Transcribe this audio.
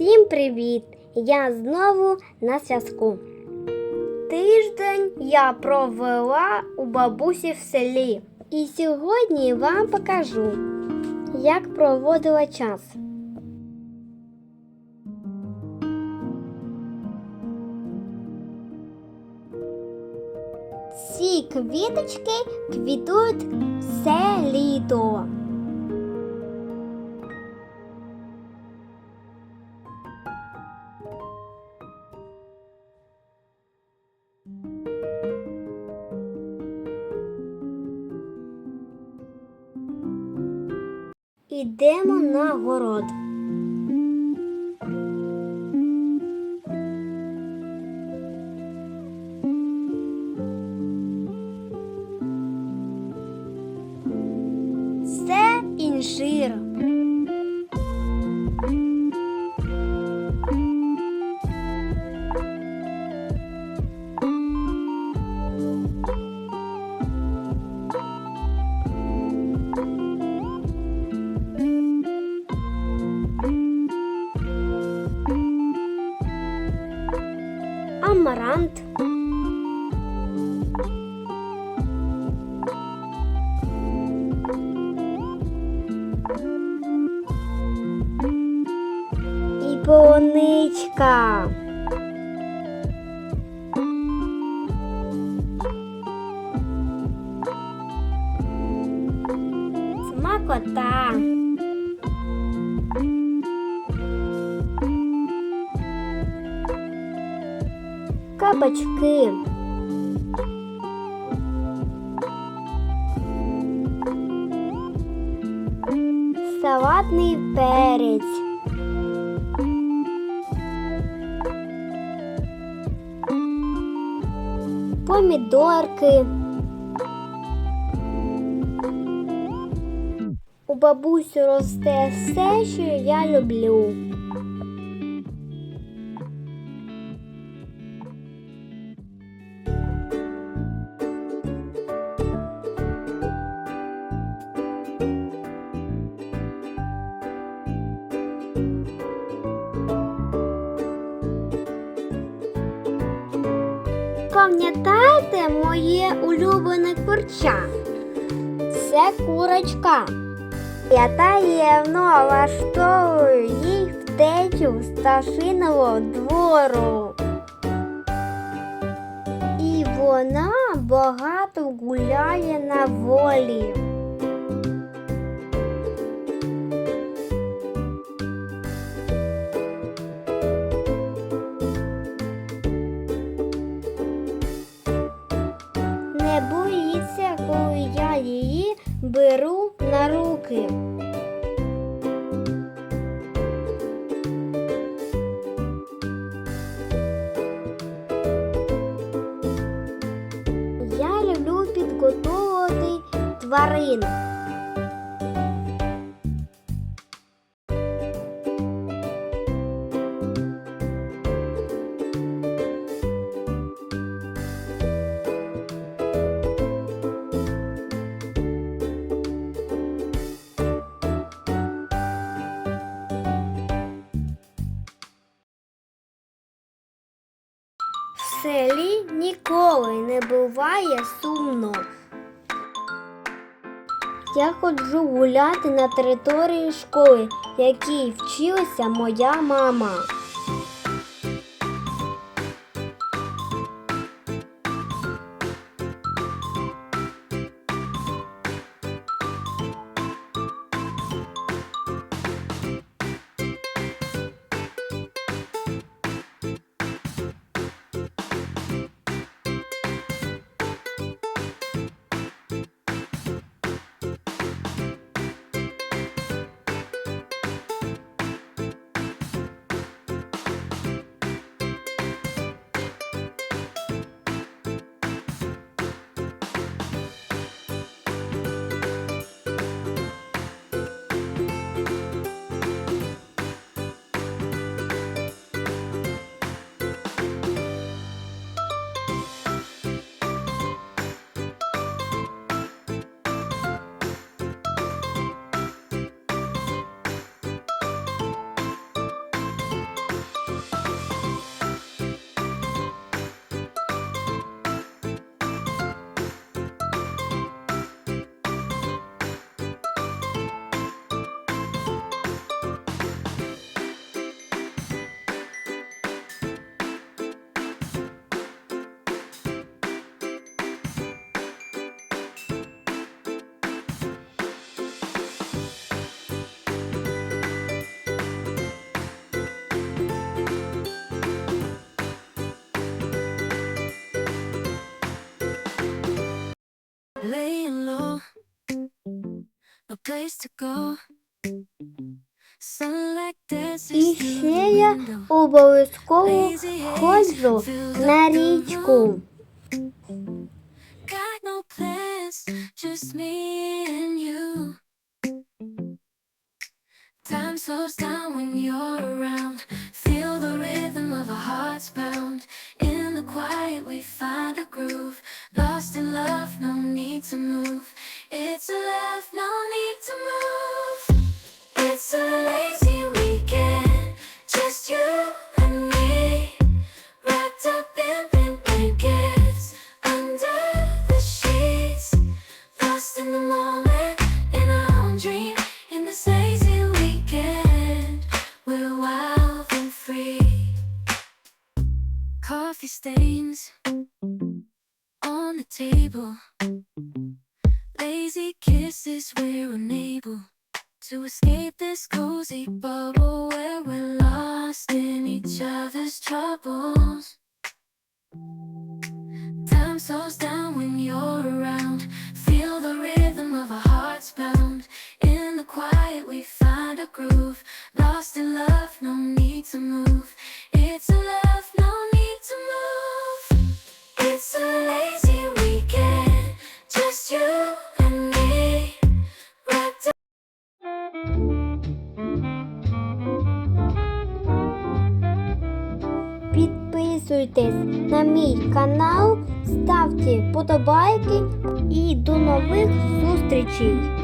Всім привіт! Я знову на зв'язку. Тиждень я провела у бабусі в селі. І сьогодні вам покажу, як проводила час. Ці квіточки квітують все літо. Ідемо на город. Амарант. І полуничка. Смакота. Кабачки. Салатний перець. Помідорки. У бабусі росте все, що я люблю. Пам'ятаєте моє улюблене курча? Це курочка. Я таємно влаштовую їй втечу з ташиного двору. І вона багато гуляє на волі. Беру на руки. Я люблю підготовувати тварин. Селі ніколи не буває сумно. Я ходжу гуляти на території школи, в якій вчилася моя мама. laying low, a place to go. Sunlight dances І through ще the я window. обов'язково ходжу на річку. Got no plans, just me and you. Time slows down when you're around. Feel the rhythm of our hearts pound. In the quiet, we find a groove. Lost in love, no need to move. It's a love, no need to move. It's a lazy weekend, just you and me. Wrapped up in pink blankets under the sheets. Lost in the moment, in our own dream. In this lazy weekend, we're wild and free. Coffee stains table. Lazy kisses, we're unable to escape this cozy bubble where we're lost in each other's troubles. Time slows down when you're around. Підписуйтесь на мій канал, ставте подобайки і до нових зустрічей!